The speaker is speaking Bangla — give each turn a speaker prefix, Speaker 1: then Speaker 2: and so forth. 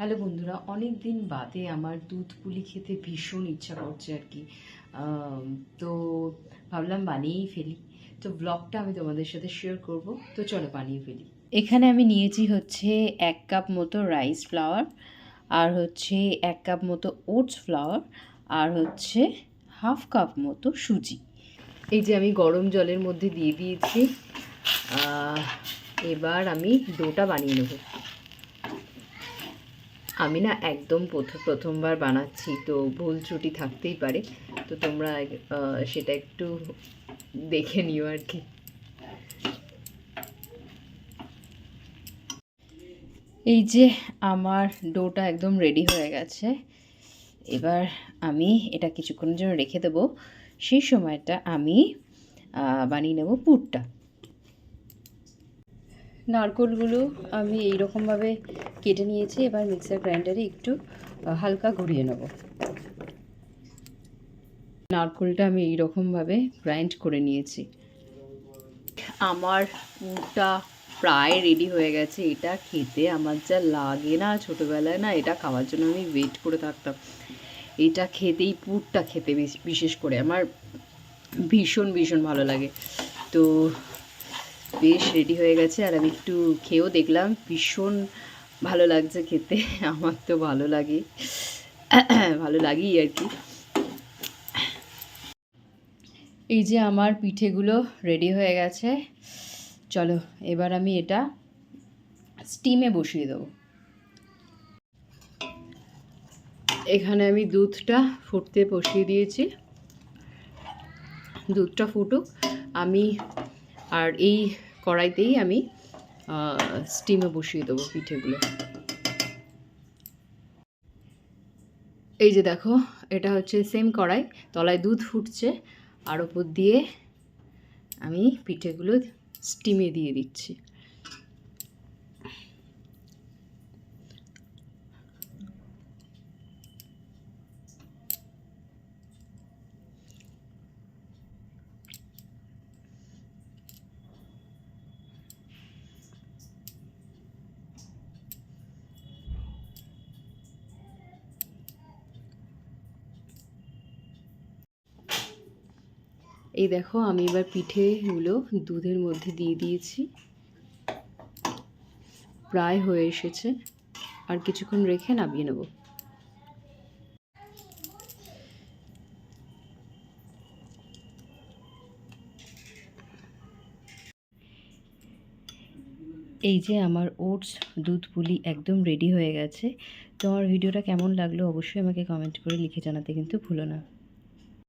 Speaker 1: হ্যালো বন্ধুরা অনেক দিন বাদে আমার দুধ পুলি খেতে ভীষণ ইচ্ছা করছে আর কি। তো ভাবলাম বানিয়েই ফেলি। তো ব্লগটা আমি তোমাদের সাথে শেয়ার করব। তো চলো বানিয়ে ফেলি। এখানে আমি নিয়েছি হচ্ছে এক কাপ মতো রাইস ফ্লাওয়ার আর হচ্ছে এক কাপ মতো ওটস ফ্লাওয়ার আর হচ্ছে হাফ কাপ মতো সুজি। এই যে আমি গরম জলের মধ্যে দিয়ে দিয়েছি। এবার আমি ডোটা বানিয়ে নেব। আমি না একদম প্রথম প্রথমবার বানাচ্ছি, তো ভুল ত্রুটি থাকতেই পারে। তো তোমরা সেটা একটু দেখে নিও আর কি। এই যে আমার ডোটা একদম রেডি হয়ে গেছে। এবার আমি এটা কিছুক্ষণের জন্য রেখে দেবো। সেই সময়টা আমি বানিয়ে নেব পুরটা। নারকোলগুলো আমি এই রকমভাবে কেটে নিয়েছি, এবার মিক্সার গ্রাইন্ডারে একটু হালকা ঘুরিয়ে নেব। নারকোলটা আমি এইরকমভাবে গ্রাইন্ড করে নিয়েছি। আমার পুরটা প্রায় রেডি হয়ে গেছে, এটা খেতে আমার যা লাগে না ছোটোবেলায় না, এটা খাওয়ার জন্য আমি ওয়েট করে থাকতাম। এটা খেতেই পুরটা খেতে বেশ- বিশেষ করে আমার ভীষণ ভীষণ ভালো লাগে। তো বেশ রেডি হয়ে গেছে, আর আমি একটু খেয়েও দেখলাম ভীষণ ভালো লাগছে খেতে, আমার তো ভালো লাগে। ভালো লাগেই আর কি। এই যে আমার পিঠেগুলো রেডি হয়ে গেছে। চলো, এবার আমি এটা স্টিমে বসিয়ে দেবো। এখানে আমি দুধটা ফুটতে বসিয়ে দিয়েছি। দুধটা ফুটুক, আমি আর এই কড়াইতেই আমি স্টিমে বসিয়ে দেবো পিঠেগুলো। এই যে দেখো, এটা হচ্ছে সেম কড়াই, তলায় দুধ ফুটছে, আর ওপর দিয়ে আমি পিঠেগুলো স্টিমে দিয়ে দিচ্ছি। এই দেখো, আমি এবার পিঠেগুলো দুধের মধ্যে দিয়ে দিয়েছি। প্রায় হয়ে এসেছে। আর কিছুক্ষণ রেখে নামিয়ে নেব। এই যে আমার ওটস দুধ পুলি একদম রেডি হয়ে গেছে। তো আমার ভিডিওটা কেমন লাগল অবশ্যই আমাকে কমেন্ট করে লিখে জানাতে কিন্তু ভুলো না।